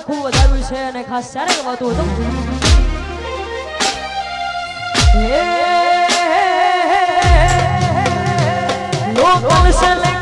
ખૂબ વધાર્યું છે અને ખાસ સારા ગવાતું હતું હે લોકલ